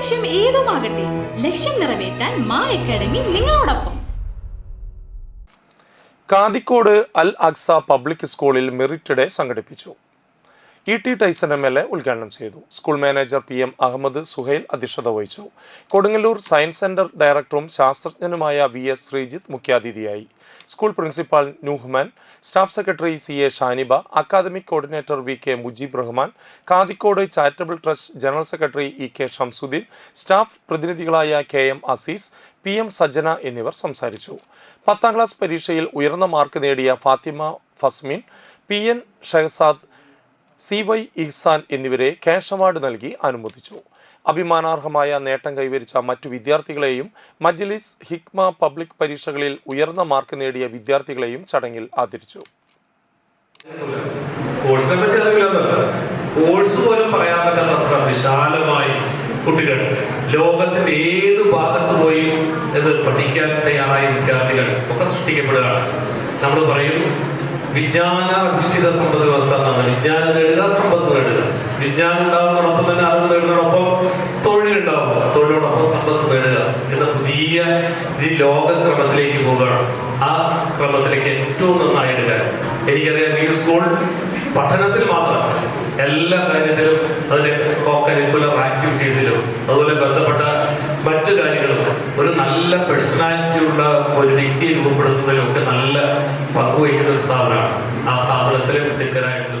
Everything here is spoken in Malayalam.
ലക്ഷ്യം ഏതുമാകട്ടെ ലക്ഷ്യം നിറവേറ്റാൻ മാ അക്കാഡമി നിങ്ങളോടൊപ്പം. കാതിക്കോട് അൽ അക്സ പബ്ലിക് സ്കൂളിൽ മെറിറ്റ് ഡേ സംഘടിപ്പിച്ചു. E T Tyson M L A ഉദ്ഘാടനം ചെയ്തു. School manager P M Ahammed Suhail അധ്യക്ഷത വഹിച്ചു. കൊടുങ്ങല്ലൂർ സയൻസ് സെന്റർ ഡയറക്ടറും ശാസ്ത്രജ്ഞനുമായ വി എസ് ശ്രീജിത്ത് മുഖ്യാതിഥിയായി. School principal Nuhman staff secretary C A Shaniba academic coordinator V K Mujeeb Rahman Kathikode charitable trust general secretary E K Shamsudheen staff പ്രതിനിധികളായ K M Azeez P M Sajjana എന്നിവർ സംസാരിച്ചു. പത്താം ക്ലാസ് പരീക്ഷയിൽ ഉയർന്ന മാർക്ക് നേടിയ Fathima Fasmin P N Shahzad C Y Ihsan എന്നിവരെ ക്യാഷ് അവാർഡ് നൽകി അനുമോദിച്ചു. അഭിമാനാർഹമായ നേട്ടം കൈവരിച്ച മറ്റു വിദ്യാർത്ഥികളെയും മജ്ലിസ് ഹിക്മ പബ്ലിക് പരീക്ഷകളിൽ ഉയർന്ന മാർക്ക് നേടിയ വിദ്യാർത്ഥികളെയും ചടങ്ങിൽ ആദരിച്ചു. കോഴ്സിനെ പറ്റി അറിവില്ലെന്നല്ല കോഴ്സ് പോലും പറയാൻ പറ്റാത്ത അത്ര വിശാലമായി കുട്ടികൾ ലോകത്തിന്റെ ഏത് ഭാഗത്ത് പോയി ഇത് പഠിക്കാൻ തയ്യാറായ വിദ്യാർത്ഥികൾ ഒക്കെ സൃഷ്ടിക്കപ്പെടുകയാണ്. നമ്മൾ പറയും വിജ്ഞാന അധിഷ്ഠിത സമ്പദ് വ്യവസ്ഥ. വിജ്ഞാനം നേടുക സമ്പത്ത് നേടുക. വിജ്ഞാനം ഉണ്ടാവുന്നതോടൊപ്പം തന്നെ അറിവ് നേടുന്നതോടൊപ്പം തൊഴിലുണ്ടാവുക തൊഴിലോടൊപ്പം സമ്പത്ത് നേടുക എന്ന പുതിയ ഈ ലോകക്രമത്തിലേക്ക് പോവുകയാണ്. ആ ക്രമത്തിലേക്ക് ഏറ്റവും നന്നായി എടുക്കുക എനിക്കറിയാം ഈ സ്കൂൾ പഠനത്തിൽ മാത്രമല്ല എല്ലാ കാര്യത്തിലും അതിന് കോ കരിക്കുലർ ആക്ടിവിറ്റീസിലും അതുപോലെ ബന്ധപ്പെട്ട മറ്റു കാര്യങ്ങളും ഒരു നല്ല പേഴ്സണാലിറ്റി ഉള്ള ഒരു വ്യക്തിയെ രൂപപ്പെടുത്തുന്നതിലും ഒക്കെ നല്ല പങ്കുവഹിക്കുന്ന ഒരു സ്ഥാപനമാണ്. ആ സ്ഥാപനത്തിലെ മിടുക്കരായിട്ടുള്ള